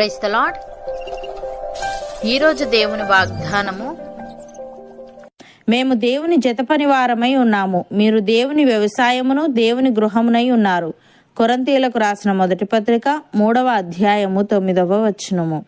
Price the lord ఈరోజు దేవుని వాగ్దానము మేము దేవుని జతపని వారమై ఉన్నాము. మీరు దేవుని వ్యవసాయమును దేవుని గృహమునై ఉన్నారు. కొరంతీలకు రాసిన మొదటి పత్రిక మూడవ అధ్యాయము తొమ్మిదవ వచనము.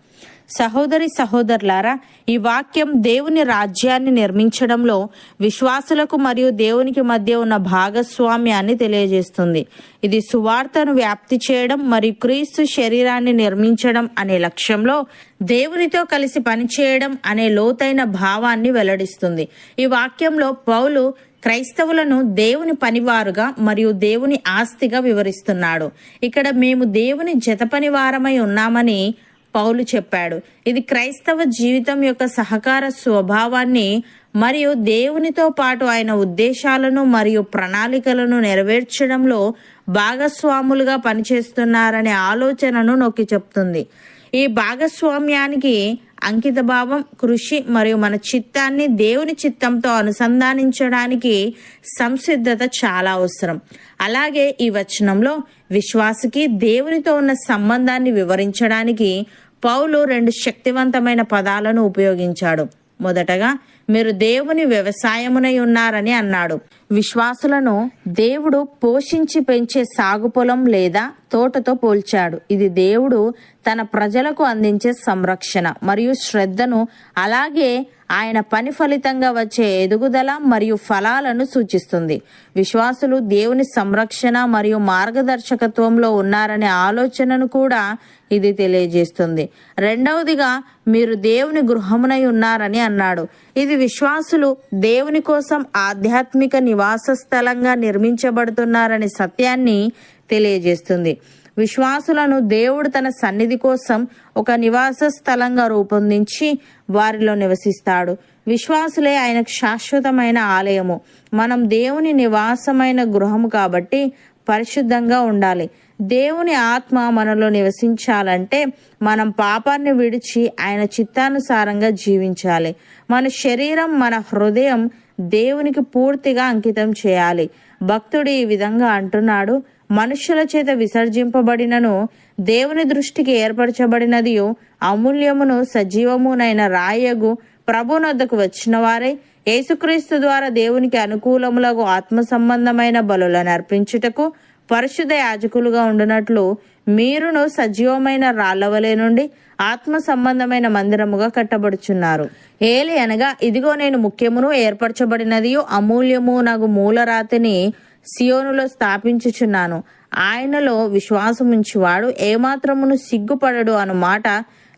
సహోదరి సహోదరులారా ఈ వాక్యం దేవుని రాజ్యాన్ని నిర్మించడంలో విశ్వాసులకు మరియు దేవునికి మధ్య ఉన్న భాగస్వామ్యాన్ని తెలియజేస్తుంది. ఇది సువార్తను వ్యాప్తి చేయడం మరియు క్రీస్తు శరీరాన్ని నిర్మించడం అనే లక్ష్యంలో దేవునితో కలిసి పనిచేయడం అనే లోతైన భావాన్ని వెల్లడిస్తుంది. ఈ వాక్యంలో పౌలు క్రైస్తవులను దేవుని పనివారుగా మరియు దేవుని ఆస్తిగా వివరిస్తున్నాడు. ఇక్కడ మేము దేవుని జత పనివారమై ఉన్నామని పౌలు చెప్పాడు. ఇది క్రైస్తవ జీవితం యొక్క సహకార స్వభావాన్ని మరియు దేవునితో పాటు ఆయన ఉద్దేశాలను మరియు ప్రణాళికలను నెరవేర్చడంలో భాగస్వాములుగా పనిచేస్తున్నారనే ఆలోచనను నొక్కి చెప్తుంది. ఈ భాగస్వామ్యానికి అంకిత భావం కృషి మరియు మన చిత్తాన్ని దేవుని చిత్తంతో అనుసంధానించడానికి సంసిద్ధత చాలా అవసరం. అలాగే ఈ వచనంలో విశ్వాసకి దేవునితో ఉన్న సంబంధాన్ని వివరించడానికి పౌలు రెండు శక్తివంతమైన పదాలను ఉపయోగించాడు. మొదటగా మీరు దేవుని వ్యవసాయమునై ఉన్నారని అన్నాడు. విశ్వాసులను దేవుడు పోషించి పెంచే సాగు పొలం లేదా తోటతో పోల్చాడు. ఇది దేవుడు తన ప్రజలకు అందించే సంరక్షణ మరియు శ్రద్ధను అలాగే ఆయన పని ఫలితంగా వచ్చే ఎదుగుదల మరియు ఫలాలను సూచిస్తుంది. విశ్వాసులు దేవుని సంరక్షణ మరియు మార్గదర్శకత్వంలో ఉన్నారనే ఆలోచనను కూడా ఇది తెలియజేస్తుంది. రెండవదిగా మీరు దేవుని గృహమునై ఉన్నారని అన్నాడు. ఇది విశ్వాసులు దేవుని కోసం ఆధ్యాత్మిక నివాస స్థలంగా నిర్మించబడుతున్నారనే సత్యాన్ని తెలియజేస్తుంది. విశ్వాసులను దేవుడు తన సన్నిధి కోసం ఒక నివాస స్థలంగా రూపొందించి వారిలో నివసిస్తాడు. విశ్వాసులే ఆయనకు శాశ్వతమైన ఆలయము. మనం దేవుని నివాసమైన గృహము కాబట్టి పరిశుద్ధంగా ఉండాలి. దేవుని ఆత్మ మనలో నివసించాలంటే మనం పాపాన్ని విడిచి ఆయన చిత్తానుసారంగా జీవించాలి. మన శరీరం మన హృదయం దేవునికి పూర్తిగా అంకితం చేయాలి. భక్తుడు ఈ విధంగా అంటున్నాడు మనుషుల చేత విసర్జింపబడినను దేవుని దృష్టికి ఏర్పరచబడినది అమూల్యమును సజీవమునైన రాయగు ప్రభునొద్దకు వచ్చిన వారే యేసుక్రీస్తు ద్వారా దేవునికి అనుకూలములకు ఆత్మ సంబంధమైన బలులను అర్పించుటకు పరిశుద్ధ యాజకులుగా ఉండునట్లు మీరును సజీవమైన రాళ్ళవలే నుండి ఆత్మ సంబంధమైన మందిరముగా కట్టబడుచున్నారు. ఏలి అనగా ఇదిగో నేను ముఖ్యమును ఏర్పరచబడినది అమూల్యము నాకు మూలరాతిని సియోనులో స్థాపించుచున్నాను. ఆయనలో విశ్వాసముంచివాడు ఏమాత్రమును సిగ్గుపడడు అను మాట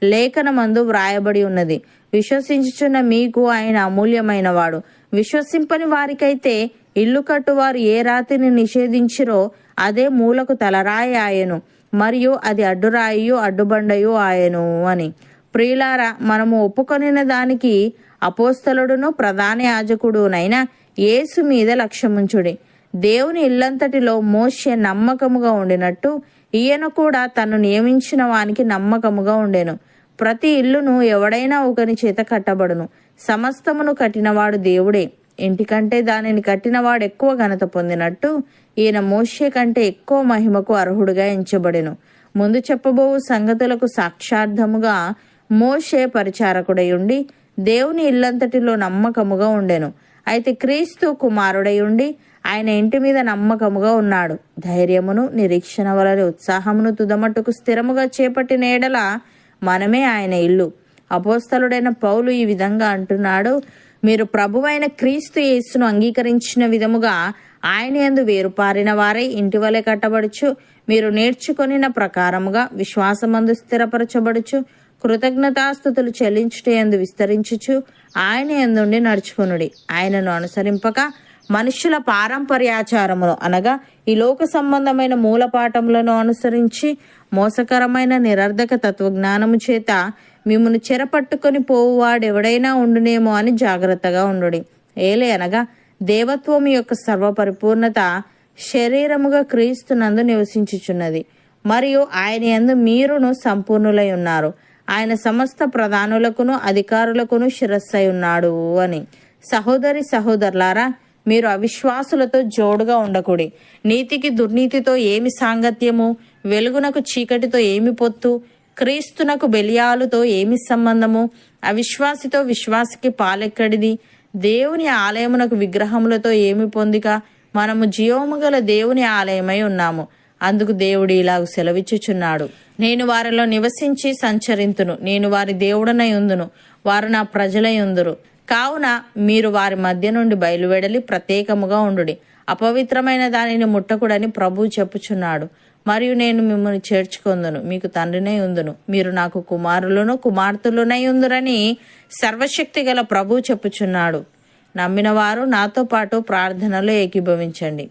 లేఖనమందు వ్రాయబడి ఉన్నది. విశ్వసించుచున్న మీకు ఆయన అమూల్యమైన వాడు విశ్వసింపని వారికైతే ఇల్లు కట్టువారు ఏ రాతిని నిషేధించిరో అదే మూలకు తలరాయి ఆయను. మరియు అది అడ్డురాయియు అడ్డుబండయు ఆయను అని. ప్రియులారా మనము ఒప్పుకొనిన దానికి అపోస్తలుడును ప్రధాన యాజకుడునైనా యేసు మీద లక్ష్యముంచుడి. దేవుని ఇల్లంతటిలో మోషే నమ్మకముగా ఉండినట్టు ఈయన కూడా తను నియమించిన వానికి నమ్మకముగా ఉండెను. ప్రతి ఇల్లును ఎవడైనా ఒకని చేత కట్టబడును. సమస్తమును కట్టినవాడు దేవుడే. ఇంటికంటే దానిని కట్టినవాడు ఎక్కువ ఘనత పొందినట్టు ఈయన మోషే కంటే ఎక్కువ మహిమకు అర్హుడుగా ఎంచబడెను. ముందు చెప్పబోవు సంగతులకు సాక్షార్థముగా మోషే పరిచారకుడై ఉండి దేవుని ఇల్లంతటిలో నమ్మకముగా ఉండెను. అయితే క్రీస్తు కుమారుడై ఉండి ఆయన ఇంటి మీద నమ్మకముగా ఉన్నాడు. ధైర్యమును నిరీక్షణ వలని ఉత్సాహమును తుదమట్టుకు స్థిరముగా చేపట్టిన ఎడల మనమే ఆయన ఇల్లు. అపోస్తలుడైన పౌలు ఈ విధంగా అంటున్నాడు మీరు ప్రభువైన క్రీస్తు యేసును అంగీకరించిన విధముగా ఆయన యందు వేరుపారిన వారై ఇంటి వలె కట్టబడుచు మీరు నేర్చుకొనిన ప్రకారముగా విశ్వాసమందు స్థిరపరచబడుచు కృతజ్ఞతాస్థుతులు చెల్లించుట ఎందు విస్తరించుచు ఆయన ఎందుండి నడుచుకునుడి. ఆయనను అనుసరింపక మనుష్యుల పారంపర్యాచారమును అనగా ఈ లోక సంబంధమైన మూలపాఠములను అనుసరించి మోసకరమైన నిరర్ధక తత్వజ్ఞానము చేత మిమ్మను చెరపట్టుకొని పోవువాడెవడైనా ఉండునేమో అని జాగ్రత్తగా ఉండుడి. ఏలే అనగా దేవత్వం యొక్క సర్వపరిపూర్ణత శరీరముగా క్రీస్తునందు నివసించుచున్నది. మరియు ఆయన యందు మీరును సంపూర్ణులై ఉన్నారు. ఆయన సమస్త ప్రధానులకును అధికారులకును శిరస్సై ఉన్నాడు అని. సహోదరి సహోదరులారా మీరు అవిశ్వాసులతో జోడుగా ఉండకూడి. నీతికి దుర్నీతితో ఏమి సాంగత్యము? వెలుగునకు చీకటితో ఏమి పొత్తు? క్రీస్తునకు బెలియాలుతో ఏమి సంబంధము? అవిశ్వాసితో విశ్వాసికి పాలెక్కడిది? దేవుని ఆలయమునకు విగ్రహములతో ఏమి పొందిక? మనము జీవము గల దేవుని ఆలయమై ఉన్నాము. అందుకు దేవుడు ఇలాగ సెలవిచ్చుచున్నాడు. నేను వారిలో నివసించి సంచరింతును. నేను వారి దేవుడనై ఉందును. వారు నా ప్రజలై ఉందురు. కావున మీరు వారి మధ్య నుండి బయలువెడలి ప్రత్యేకముగా ఉండుడి. అపవిత్రమైన దానిని ముట్టకుడని ప్రభువు చెప్పుచున్నాడు. మరియు నేను మిమ్మల్ని చేర్చుకొందును. మీకు తండ్రినై ఉందును. మీరు నాకు కుమారులను కుమార్తెలునై ఉందురని సర్వశక్తి గల ప్రభు చెప్పుచున్నాడు. నమ్మిన వారు నాతో పాటు ప్రార్థనలో ఏకీభవించండి.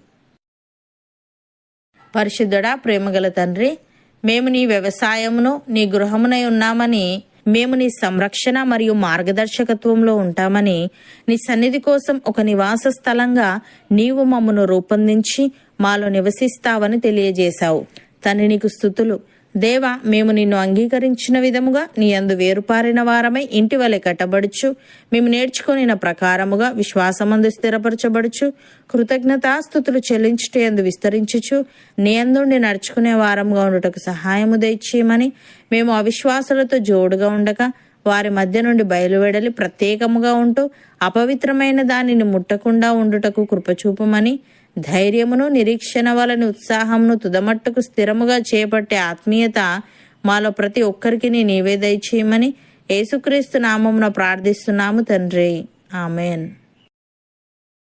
పరిశుద్ధుడా ప్రేమగల తండ్రి మేము నీ వ్యవసాయమును నీ గృహమునై ఉన్నామని మేము నీ సంరక్షణ మరియు మార్గదర్శకత్వంలో ఉంటామని నీ సన్నిధి కోసం ఒక నివాస స్థలంగా నీవు మమ్మను రూపొందించి మాలో నివసిస్తావని తెలియజేశావు. తండ్రి నీకు స్థుతులు. దేవా మేము నిన్ను అంగీకరించిన విధముగా నీ అందు వేరుపారిన వారమై ఇంటి వలె కట్టబడుచు. మేము నేర్చుకొనిన ప్రకారముగా విశ్వాసమందు స్థిరపరచబడుచు. కృతజ్ఞతాస్థుతులు చెల్లించుట ఎందు విస్తరించుచు. నీ అందుండి నడుచుకునే వారముగా ఉండుటకు సహాయము దయచేయమని మేము అవిశ్వాసులతో జోడుగా ఉండక వారి మధ్య నుండి బయలువెడలి ప్రత్యేకముగా ఉంటూ అపవిత్రమైన దానిని ముట్టకుండా ఉండుటకు కృపచూపమని ధైర్యమును నిరీక్షణ వలని ఉత్సాహమును తుదమట్టుకు స్థిరముగా చేపట్టే ఆత్మీయత మాలో ప్రతి ఒక్కరికి నీవే దయచేయమని యేసుక్రీస్తు నామమున ప్రార్థిస్తున్నాము తండ్రి. ఆమెన్.